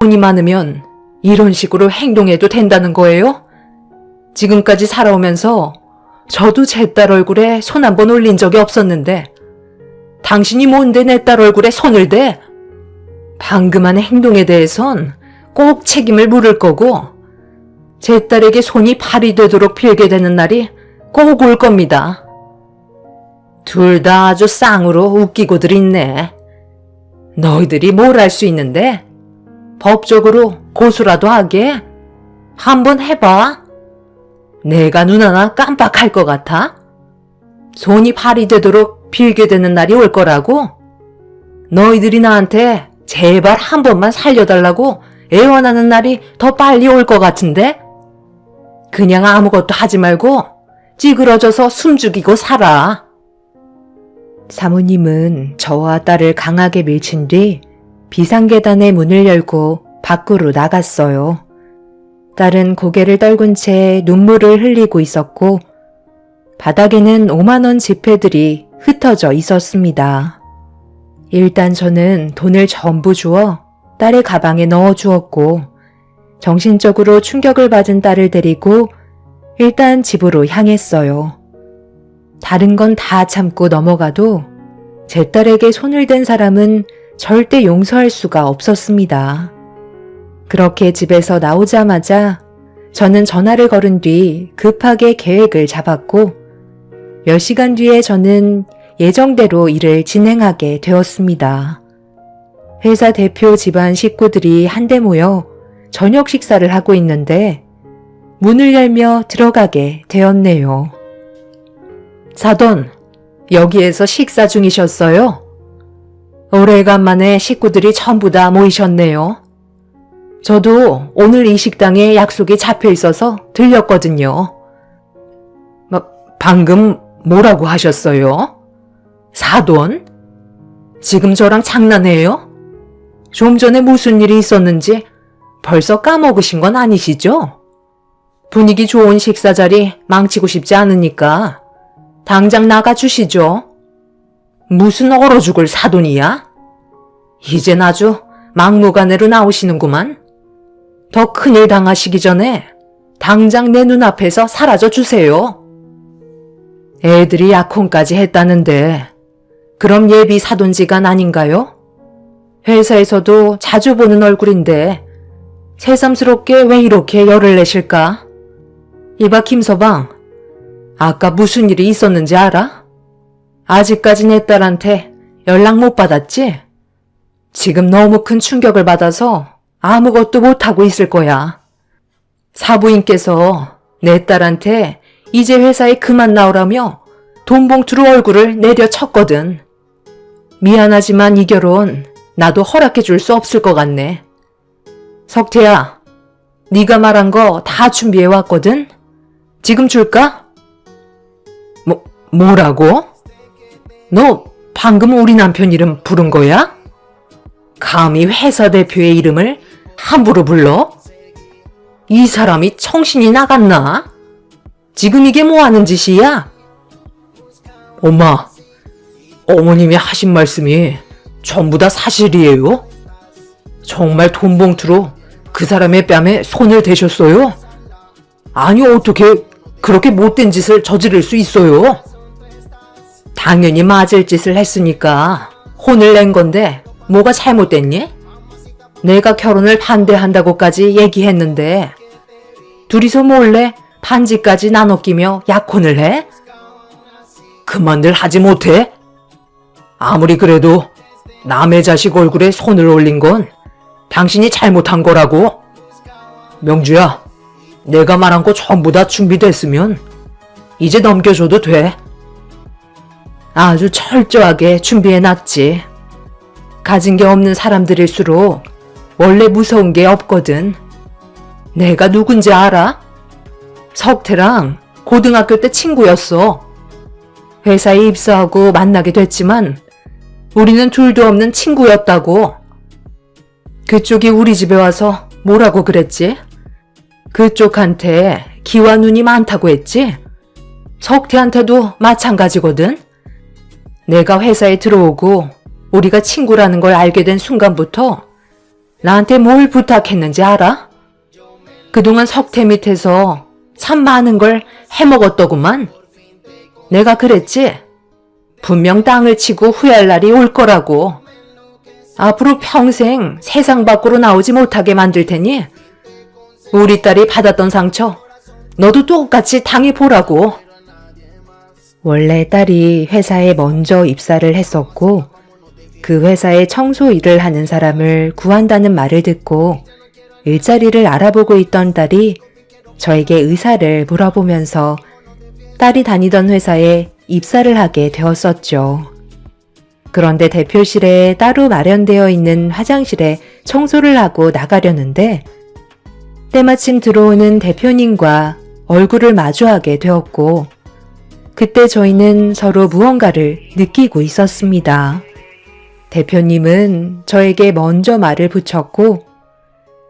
돈이 많으면 이런 식으로 행동해도 된다는 거예요? 지금까지 살아오면서 저도 제 딸 얼굴에 손 한 번 올린 적이 없었는데 당신이 뭔데 내 딸 얼굴에 손을 대? 방금 한 행동에 대해선 꼭 책임을 물을 거고 제 딸에게 손이 발이 되도록 빌게 되는 날이 꼭 올 겁니다. 둘 다 아주 쌍으로 웃기고들 있네. 너희들이 뭘 할 수 있는데? 법적으로 고소라도 하게? 한번 해봐. 내가 눈 하나 깜빡할 것 같아? 손이 발이 되도록 빌게 되는 날이 올 거라고? 너희들이 나한테 제발 한 번만 살려달라고 애원하는 날이 더 빨리 올 것 같은데? 그냥 아무것도 하지 말고 찌그러져서 숨죽이고 살아. 사모님은 저와 딸을 강하게 밀친 뒤 비상계단의 문을 열고 밖으로 나갔어요. 딸은 고개를 떨군 채 눈물을 흘리고 있었고 바닥에는 5만원 지폐들이 흩어져 있었습니다. 일단 저는 돈을 전부 주어 딸의 가방에 넣어 주었고 정신적으로 충격을 받은 딸을 데리고 일단 집으로 향했어요. 다른 건 다 참고 넘어가도 제 딸에게 손을 댄 사람은 절대 용서할 수가 없었습니다. 그렇게 집에서 나오자마자 저는 전화를 걸은 뒤 급하게 계획을 잡았고 10시간 뒤에 저는 예정대로 일을 진행하게 되었습니다. 회사 대표 집안 식구들이 한데 모여 저녁 식사를 하고 있는데 문을 열며 들어가게 되었네요. 사돈, 여기에서 식사 중이셨어요? 오래간만에 식구들이 전부 다 모이셨네요. 저도 오늘 이 식당에 약속이 잡혀 있어서 들렸거든요. 마, 방금 뭐라고 하셨어요? 사돈? 지금 저랑 장난해요? 좀 전에 무슨 일이 있었는지 벌써 까먹으신 건 아니시죠? 분위기 좋은 식사 자리 망치고 싶지 않으니까 당장 나가 주시죠. 무슨 얼어 죽을 사돈이야? 이젠 아주 막무가내로 나오시는구만. 더 큰일 당하시기 전에 당장 내 눈앞에서 사라져 주세요. 애들이 약혼까지 했다는데 그럼 예비 사돈지간 아닌가요? 회사에서도 자주 보는 얼굴인데 새삼스럽게 왜 이렇게 열을 내실까? 이봐 김서방, 아까 무슨 일이 있었는지 알아? 아직까지 내 딸한테 연락 못 받았지? 지금 너무 큰 충격을 받아서 아무것도 못하고 있을 거야. 사부인께서 내 딸한테 이제 회사에 그만 나오라며 돈 봉투로 얼굴을 내려쳤거든. 미안하지만 이 결혼 나도 허락해 줄 수 없을 것 같네. 석태야, 네가 말한 거 다 준비해 왔거든? 지금 줄까? 뭐, 뭐라고? 너 방금 우리 남편 이름 부른 거야? 감히 회사 대표의 이름을 함부로 불러? 이 사람이 정신이 나갔나? 지금 이게 뭐 하는 짓이야? 엄마, 어머님이 하신 말씀이 전부 다 사실이에요? 정말 돈 봉투로 그 사람의 뺨에 손을 대셨어요? 아니, 어떻게 그렇게 못된 짓을 저지를 수 있어요? 당연히 맞을 짓을 했으니까 혼을 낸 건데 뭐가 잘못됐니? 내가 결혼을 반대한다고까지 얘기했는데 둘이서 몰래 반지까지 나눠 끼며 약혼을 해? 그만들 하지 못해? 아무리 그래도 남의 자식 얼굴에 손을 올린 건 당신이 잘못한 거라고. 명주야, 내가 말한 거 전부 다 준비됐으면 이제 넘겨줘도 돼. 아주 철저하게 준비해놨지. 가진 게 없는 사람들일수록 원래 무서운 게 없거든. 내가 누군지 알아? 석태랑 고등학교 때 친구였어. 회사에 입사하고 만나게 됐지만 우리는 둘도 없는 친구였다고. 그쪽이 우리 집에 와서 뭐라고 그랬지? 그쪽한테 기와 눈이 많다고 했지? 석태한테도 마찬가지거든? 내가 회사에 들어오고 우리가 친구라는 걸 알게 된 순간부터 나한테 뭘 부탁했는지 알아? 그동안 석태 밑에서 참 많은 걸 해먹었더구만. 내가 그랬지? 분명 땅을 치고 후회할 날이 올 거라고. 앞으로 평생 세상 밖으로 나오지 못하게 만들 테니 우리 딸이 받았던 상처 너도 똑같이 당해보라고. 원래 딸이 회사에 먼저 입사를 했었고 그 회사에 청소 일을 하는 사람을 구한다는 말을 듣고 일자리를 알아보고 있던 딸이 저에게 의사를 물어보면서 딸이 다니던 회사에 입사를 하게 되었었죠. 그런데 대표실에 따로 마련되어 있는 화장실에 청소를 하고 나가려는데 때마침 들어오는 대표님과 얼굴을 마주하게 되었고 그때 저희는 서로 무언가를 느끼고 있었습니다. 대표님은 저에게 먼저 말을 붙였고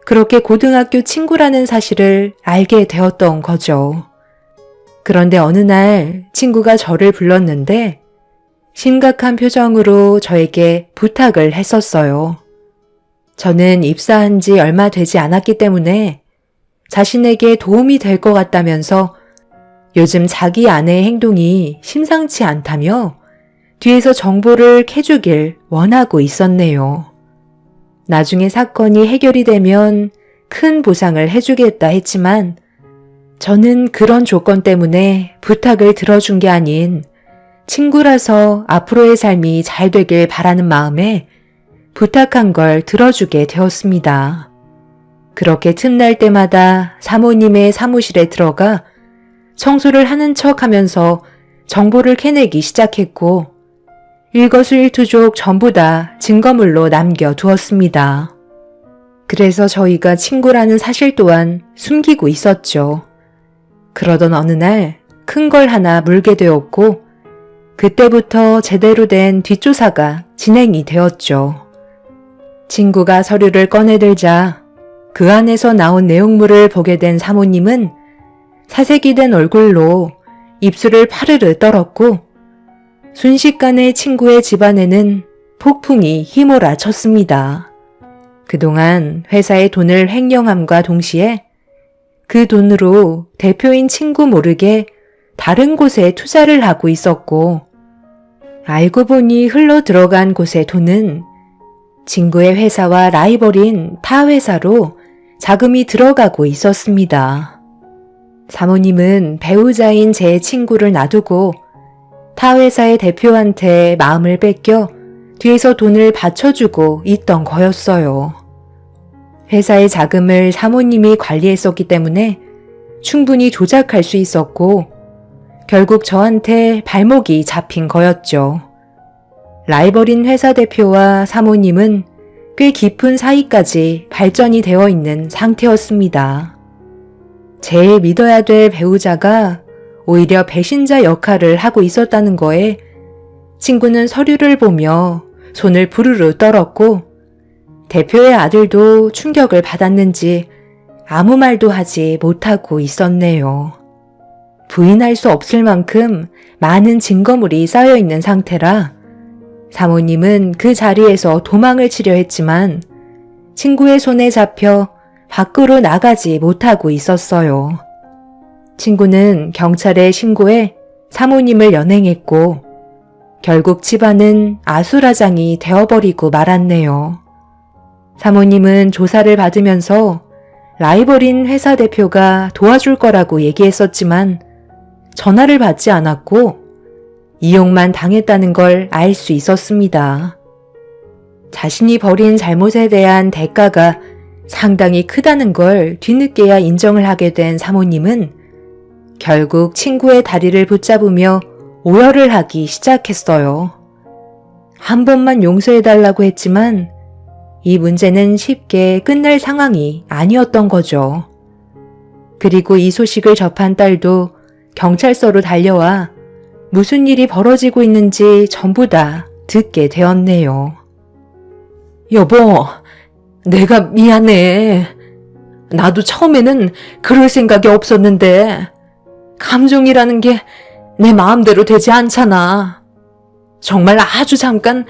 그렇게 고등학교 친구라는 사실을 알게 되었던 거죠. 그런데 어느 날 친구가 저를 불렀는데 심각한 표정으로 저에게 부탁을 했었어요. 저는 입사한 지 얼마 되지 않았기 때문에 자신에게 도움이 될 것 같다면서 요즘 자기 아내의 행동이 심상치 않다며 뒤에서 정보를 캐주길 원하고 있었네요. 나중에 사건이 해결이 되면 큰 보상을 해주겠다 했지만 저는 그런 조건 때문에 부탁을 들어준 게 아닌 친구라서 앞으로의 삶이 잘 되길 바라는 마음에 부탁한 걸 들어주게 되었습니다. 그렇게 틈날 때마다 사모님의 사무실에 들어가 청소를 하는 척 하면서 정보를 캐내기 시작했고 일거수일투족 전부 다 증거물로 남겨두었습니다. 그래서 저희가 친구라는 사실 또한 숨기고 있었죠. 그러던 어느 날 큰 걸 하나 물게 되었고 그때부터 제대로 된 뒷조사가 진행이 되었죠. 친구가 서류를 꺼내들자 그 안에서 나온 내용물을 보게 된 사모님은 사색이 된 얼굴로 입술을 파르르 떨었고 순식간에 친구의 집안에는 폭풍이 휘몰아 쳤습니다. 그동안 회사의 돈을 횡령함과 동시에 그 돈으로 대표인 친구 모르게 다른 곳에 투자를 하고 있었고, 알고 보니 흘러 들어간 곳의 돈은 친구의 회사와 라이벌인 타 회사로 자금이 들어가고 있었습니다. 사모님은 배우자인 제 친구를 놔두고 타 회사의 대표한테 마음을 뺏겨 뒤에서 돈을 받쳐주고 있던 거였어요. 회사의 자금을 사모님이 관리했었기 때문에 충분히 조작할 수 있었고, 결국 저한테 발목이 잡힌 거였죠. 라이벌인 회사 대표와 사모님은 꽤 깊은 사이까지 발전이 되어 있는 상태였습니다. 제일 믿어야 될 배우자가 오히려 배신자 역할을 하고 있었다는 거에 친구는 서류를 보며 손을 부르르 떨었고 대표의 아들도 충격을 받았는지 아무 말도 하지 못하고 있었네요. 부인할 수 없을 만큼 많은 증거물이 쌓여 있는 상태라 사모님은 그 자리에서 도망을 치려 했지만 친구의 손에 잡혀 밖으로 나가지 못하고 있었어요. 친구는 경찰에 신고해 사모님을 연행했고 결국 집안은 아수라장이 되어버리고 말았네요. 사모님은 조사를 받으면서 라이벌인 회사 대표가 도와줄 거라고 얘기했었지만 전화를 받지 않았고 이용만 당했다는 걸 알 수 있었습니다. 자신이 벌인 잘못에 대한 대가가 상당히 크다는 걸 뒤늦게야 인정을 하게 된 사모님은 결국 친구의 다리를 붙잡으며 오열을 하기 시작했어요. 한 번만 용서해달라고 했지만 이 문제는 쉽게 끝날 상황이 아니었던 거죠. 그리고 이 소식을 접한 딸도 경찰서로 달려와 무슨 일이 벌어지고 있는지 전부 다 듣게 되었네요. 여보, 내가 미안해. 나도 처음에는 그럴 생각이 없었는데, 감정이라는 게 내 마음대로 되지 않잖아. 정말 아주 잠깐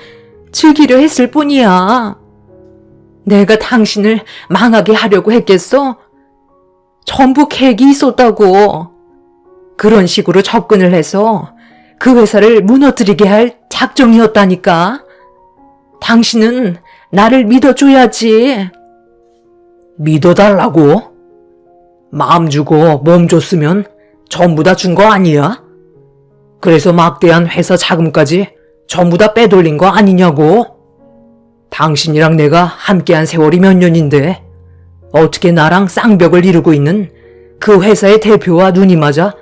주기로 했을 뿐이야. 내가 당신을 망하게 하려고 했겠어? 전부 계획이 있었다고. 그런 식으로 접근을 해서 그 회사를 무너뜨리게 할 작정이었다니까. 당신은 나를 믿어줘야지. 믿어달라고? 마음 주고 몸 줬으면 전부 다 준 거 아니야? 그래서 막대한 회사 자금까지 전부 다 빼돌린 거 아니냐고? 당신이랑 내가 함께한 세월이 몇 년인데 어떻게 나랑 쌍벽을 이루고 있는 그 회사의 대표와 눈이 맞아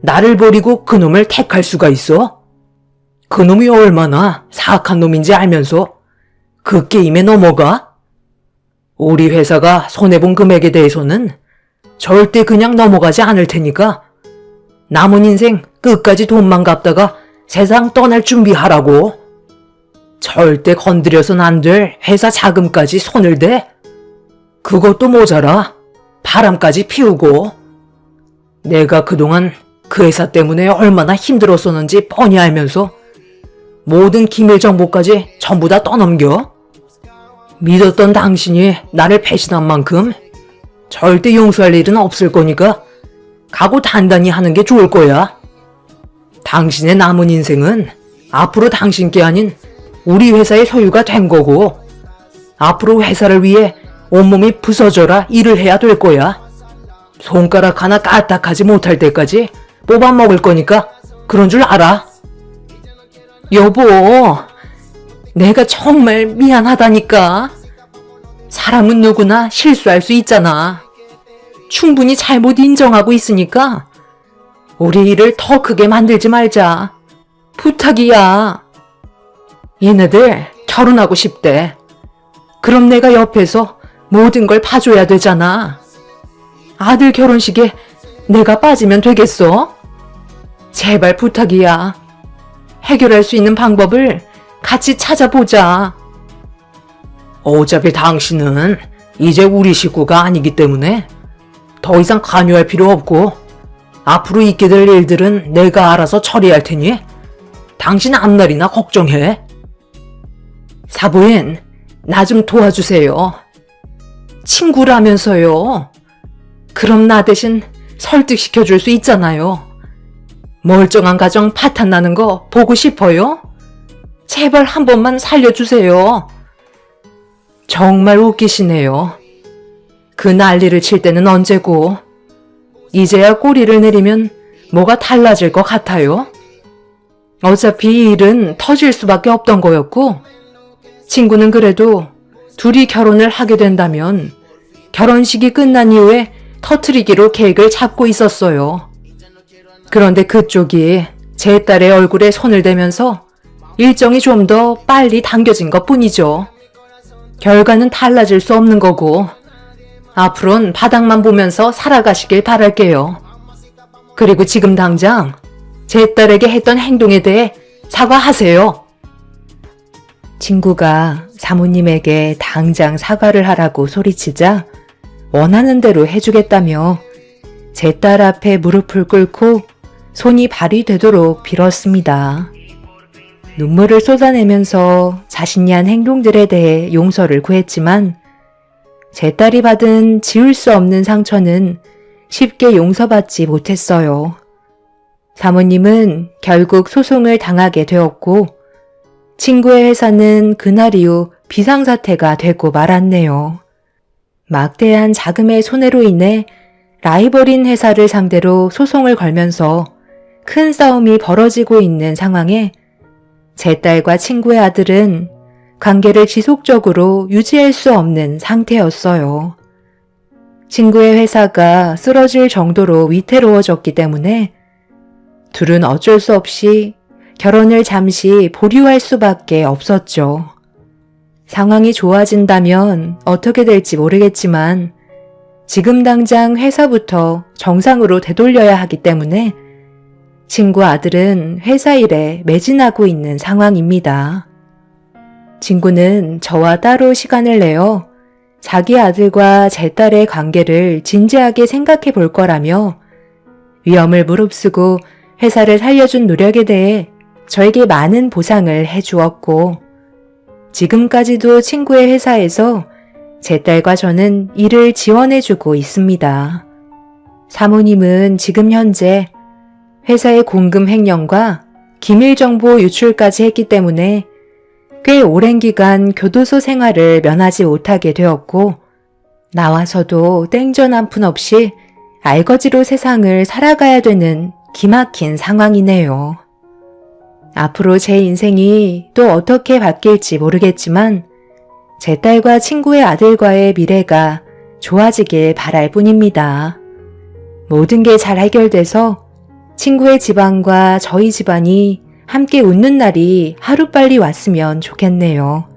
나를 버리고 그놈을 택할 수가 있어? 그놈이 얼마나 사악한 놈인지 알면서 그 게임에 넘어가? 우리 회사가 손해본 금액에 대해서는 절대 그냥 넘어가지 않을 테니까 남은 인생 끝까지 돈만 갚다가 세상 떠날 준비하라고. 절대 건드려선 안 될 회사 자금까지 손을 대? 그것도 모자라. 바람까지 피우고. 내가 그동안 그 회사 때문에 얼마나 힘들었었는지 뻔히 알면서 모든 기밀 정보까지 전부 다 떠넘겨? 믿었던 당신이 나를 배신한 만큼 절대 용서할 일은 없을 거니까 각오 단단히 하는 게 좋을 거야. 당신의 남은 인생은 앞으로 당신께 아닌 우리 회사의 소유가 된 거고, 앞으로 회사를 위해 온몸이 부서져라 일을 해야 될 거야. 손가락 하나 까딱하지 못할 때까지 뽑아 먹을 거니까 그런 줄 알아. 여보, 내가 정말 미안하다니까. 사람은 누구나 실수할 수 있잖아. 충분히 잘못 인정하고 있으니까 우리 일을 더 크게 만들지 말자. 부탁이야. 얘네들 결혼하고 싶대. 그럼 내가 옆에서 모든 걸 봐줘야 되잖아. 아들 결혼식에 내가 빠지면 되겠어? 제발 부탁이야. 해결할 수 있는 방법을 같이 찾아보자. 어차피 당신은 이제 우리 식구가 아니기 때문에 더 이상 관여할 필요 없고 앞으로 있게 될 일들은 내가 알아서 처리할 테니 당신 앞날이나 걱정해. 사부인, 나 좀 도와주세요. 친구라면서요. 그럼 나 대신 설득시켜 줄 수 있잖아요. 멀쩡한 가정 파탄 나는 거 보고 싶어요? 제발 한 번만 살려주세요. 정말 웃기시네요. 그 난리를 칠 때는 언제고, 이제야 꼬리를 내리면 뭐가 달라질 것 같아요? 어차피 이 일은 터질 수밖에 없던 거였고, 친구는 그래도 둘이 결혼을 하게 된다면 결혼식이 끝난 이후에 터트리기로 계획을 잡고 있었어요. 그런데 그쪽이 제 딸의 얼굴에 손을 대면서 일정이 좀 더 빨리 당겨진 것 뿐이죠. 결과는 달라질 수 없는 거고, 앞으론 바닥만 보면서 살아가시길 바랄게요. 그리고 지금 당장 제 딸에게 했던 행동에 대해 사과하세요. 친구가 사모님에게 당장 사과를 하라고 소리치자 원하는 대로 해주겠다며 제 딸 앞에 무릎을 꿇고 손이 발이 되도록 빌었습니다. 눈물을 쏟아내면서 자신이 한 행동들에 대해 용서를 구했지만 제 딸이 받은 지울 수 없는 상처는 쉽게 용서받지 못했어요. 사모님은 결국 소송을 당하게 되었고 친구의 회사는 그날 이후 비상사태가 되고 말았네요. 막대한 자금의 손해로 인해 라이벌인 회사를 상대로 소송을 걸면서 큰 싸움이 벌어지고 있는 상황에 제 딸과 친구의 아들은 관계를 지속적으로 유지할 수 없는 상태였어요. 친구의 회사가 쓰러질 정도로 위태로워졌기 때문에 둘은 어쩔 수 없이 결혼을 잠시 보류할 수밖에 없었죠. 상황이 좋아진다면 어떻게 될지 모르겠지만 지금 당장 회사부터 정상으로 되돌려야 하기 때문에 친구 아들은 회사 일에 매진하고 있는 상황입니다. 친구는 저와 따로 시간을 내어 자기 아들과 제 딸의 관계를 진지하게 생각해 볼 거라며 위험을 무릅쓰고 회사를 살려준 노력에 대해 저에게 많은 보상을 해 주었고 지금까지도 친구의 회사에서 제 딸과 저는 일을 지원해주고 있습니다. 사모님은 지금 현재 회사의 공금 횡령과 기밀 정보 유출까지 했기 때문에 꽤 오랜 기간 교도소 생활을 면하지 못하게 되었고 나와서도 땡전 한 푼 없이 알거지로 세상을 살아가야 되는 기막힌 상황이네요. 앞으로 제 인생이 또 어떻게 바뀔지 모르겠지만 제 딸과 친구의 아들과의 미래가 좋아지길 바랄 뿐입니다. 모든 게 잘 해결돼서 친구의 집안과 저희 집안이 함께 웃는 날이 하루빨리 왔으면 좋겠네요.